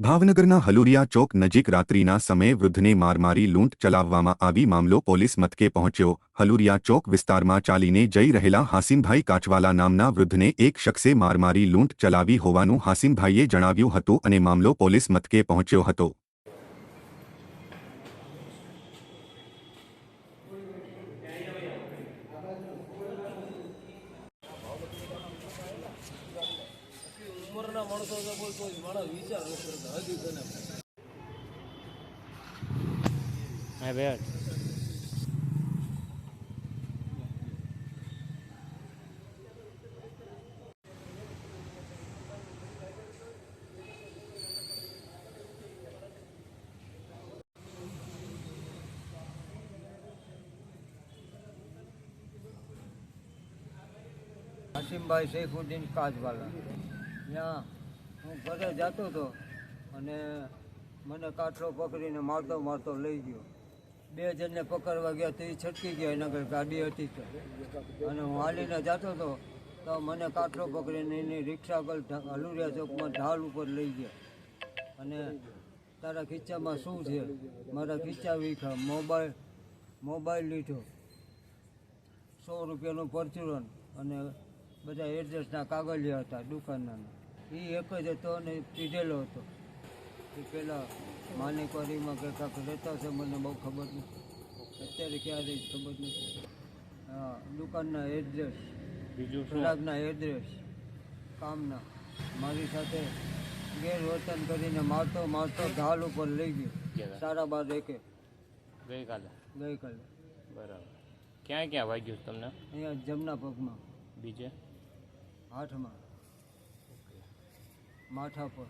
ભાવનગરના હલુરિયા ચોક નજીક રાત્રિના સમયે વૃદ્ધને માર મારી લૂંટ ચલાવવામાં આવી મામલો પોલીસ મથકે પહોંચ્યો. હલુરિયા ચોક વિસ્તારમાં ચાલીને જઈ રહેલા હાસિમભાઈ કાચવાલા નામના વૃદ્ધને એક શખ્સે માર મારી લૂંટ ચલાવી હોવાનું હાસિમભાઈએ જણાવ્યું હતું અને મામલો પોલીસ મથકે પહોંચ્યો હતો. ઉંમરના માણસો તો કોઈ કોઈ માણસ વિચાર કરતા હજી તને હા બેટ હાસિમભાઈ સૈફુદ્દીન કાજવાલા. ત્યાં હું ઘરે જતો હતો અને મને કાટલો પકડીને મારતો મારતો લઈ ગયો. બે જણને પકડવા ગયા તો એ છટકી ગયા એના ઘરે ગાડી હતી તો. અને હું હાલીને જતો હતો તો મને કાટલો પકડીને એની રિક્ષા પર હલુરિયા ચોકમાં ઢાલ ઉપર લઈ ગયા. અને તારા ખીચામાં શું છે? મારા ખીચા વીખા, મોબાઈલ મોબાઈલ લીધો. સો રૂપિયાનું પરચુરણ અને બધા એડ્રેસના કાગળિયા હતા દુકાનના. એ એક જ હતો અને પીધેલો હતો. એ પહેલાં માનિકવાડીમાં કે કાંક રહેતા છે મને બહુ ખબર નથી. અત્યારે ક્યારે ખબર નથી. હા દુકાનના એડ્રેસ બીજું ખોરાકના એડ્રેસ કામના. મારી સાથે ગેરવર્તન કરીને મારતો મારતો ઢાલ ઉપર લઈ ગયો. સારા બાર એકે ગઈકાલે? ગઈકાલે. બરાબર. ક્યાં ક્યાં વાગ્યું તમને? અહીંયા જમના પગમાં. બીજે? હાથમાં માથા પર.